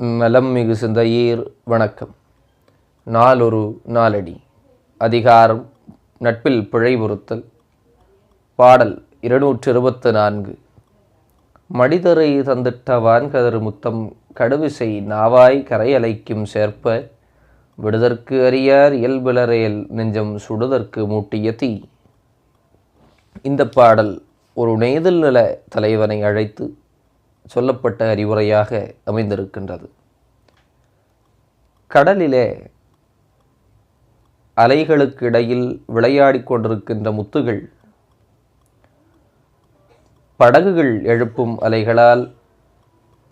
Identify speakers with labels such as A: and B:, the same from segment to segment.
A: நலம் மிகு சிந்தையீர் வணக்கம். நாளொரு நாளடி. அதிகாரம் நட்பில் பிழை பொறுத்தல். பாடல் இருநூற்று இருபத்து நான்கு மடிதரை தந்திட்ட வான்கதர் முத்தம் கடுவிசை நாவாய் கரையலைக்கும் சேர்ப்ப விடுதற்கு அறியார் இயல்பிலரேல் நெஞ்சம் சுடுதற்கு மூட்டிய தீ. இந்த பாடல் ஒரு நெய்தல் நில தலைவனை அழைத்து சொல்லப்பட்ட அறிவுரையாக அமைந்திருக்கின்றது. கடலிலே அலைகளுக்கு இடையில் விளையாடிக் கொண்டிருக்கின்ற முத்துகள் படகுகள் எழுப்பும் அலைகளால்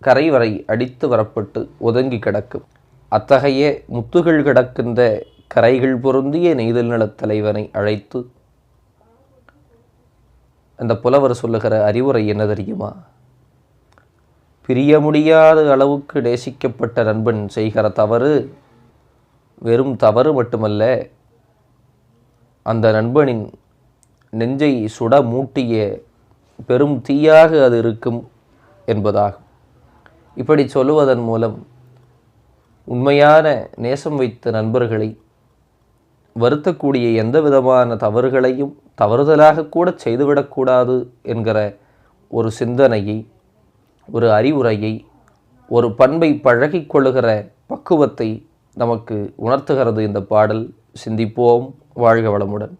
A: கரை வரை அடித்து வரப்பட்டு ஒதுங்கி கிடக்கும். அத்தகைய முத்துகள் கிடக்கின்ற கரைகள் பொருந்திய நெய்தல் நலத் தலைவனை அழைத்து அந்த புலவர் சொல்லுகிற அறிவுரை என்ன தெரியுமா? பிரிய முடியாத அளவுக்கு நேசிக்கப்பட்ட நண்பன் செய்கிற தவறு வெறும் தவறு மட்டுமல்ல அந்த நண்பனின் நெஞ்சை சுட மூட்டிய பெரும் தீயாக அது இருக்கும் என்பதாகும். இப்படி சொல்லுவதன் மூலம் உண்மையான நேசம் வைத்த நண்பர்களை வருத்தக்கூடிய எந்த விதமான தவறுகளையும் தவறுதலாக கூட செய்துவிடக்கூடாது என்கிற ஒரு சிந்தனையை ஒரு அறிவுரையை ஒரு பண்பை பழகிக் கொள்ளுகிற பக்குவத்தை நமக்கு உணர்த்துகிறது இந்த பாடல். சிந்திப்போம் வாழ்க வளமுடன்.